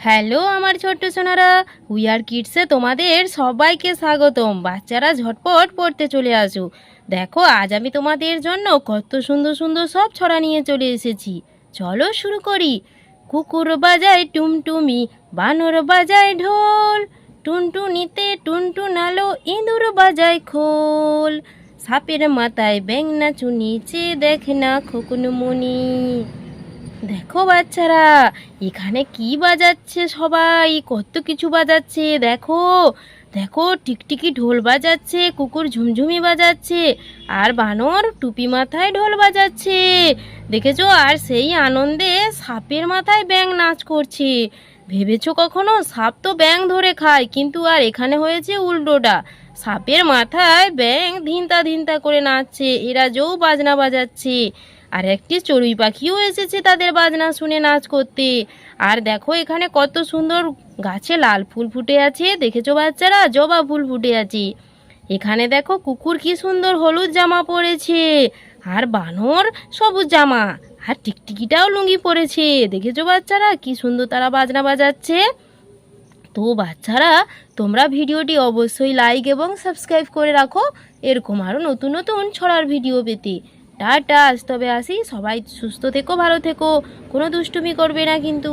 Hello আমার ছোট্ট Sonara we are কিডসে তোমাদের সবাইকে স্বাগতম। বাচ্চারা ঝটপট পড়তে চলে আসো। দেখো, আজ আমি তোমাদের জন্য কত সুন্দর সুন্দর সব ছড়া নিয়ে চলে এসেছি। চলো শুরু করি। কুকুর বাজায় টুমটুমি বানর বাজায় ঢোল, টুনটুনিতে টুনটুন আলো, ইঁদুর বাজায় খোল। সাপের মাথায় ব্যাং নাচু, নিচে দেখ না খোকন মনি দেখো বাচ্চারা, এখানে কি বাজাচ্ছে সবাই? কত কিছু বাজাচ্ছে, দেখো। দেখো, টিকটিকি ঢোল বাজাচ্ছে, কুকুর ঝুমঝুমি বাজাচ্ছে, আর বানর টুপি মাথায় ঢোল বাজাচ্ছে। দেখেছ? আর সেই আনন্দে সাপের মাথায় ব্যাং নাচ করছে। ভেবেছো কখনো? সাপ তো ব্যাং ধরে খায়, কিন্তু আর এখানে হয়েছে উল্টোটা। সাপের মাথায় ব্যাং ধিনতা ধিনতা করে নাচছে, এরা যেও বাজনা বাজাচ্ছে। আর একটি চড়ুই পাখিও এসেছে তাদের বাজনা শুনে নাচ করতে। আর দেখো এখানে কত সুন্দর গাছে লাল ফুল ফুটে আছে, দেখেছ বাচ্চারা? জবা ফুল ফুটে আছে। এখানে দেখো কুকুর কি সুন্দর হলুদ জামা পরেছে, আর বানর সবুজ জামা, আর টিকটিকিটাও লুঙ্গি পরেছে। দেখেছ বাচ্চারা কি সুন্দর তারা বাজনা বাজাচ্ছে? তো বাচ্চারা, তোমরা ভিডিওটি অবশ্যই লাইক এবং সাবস্ক্রাইব করে রাখো। এরকম আরও নতুন নতুন ছড়ার ভিডিও পেতে। টাটা, আজ তবে আসি। সবাই সুস্থ থেকো, ভালো থেকো। কোনো দুষ্টুমি করবে না কিন্তু।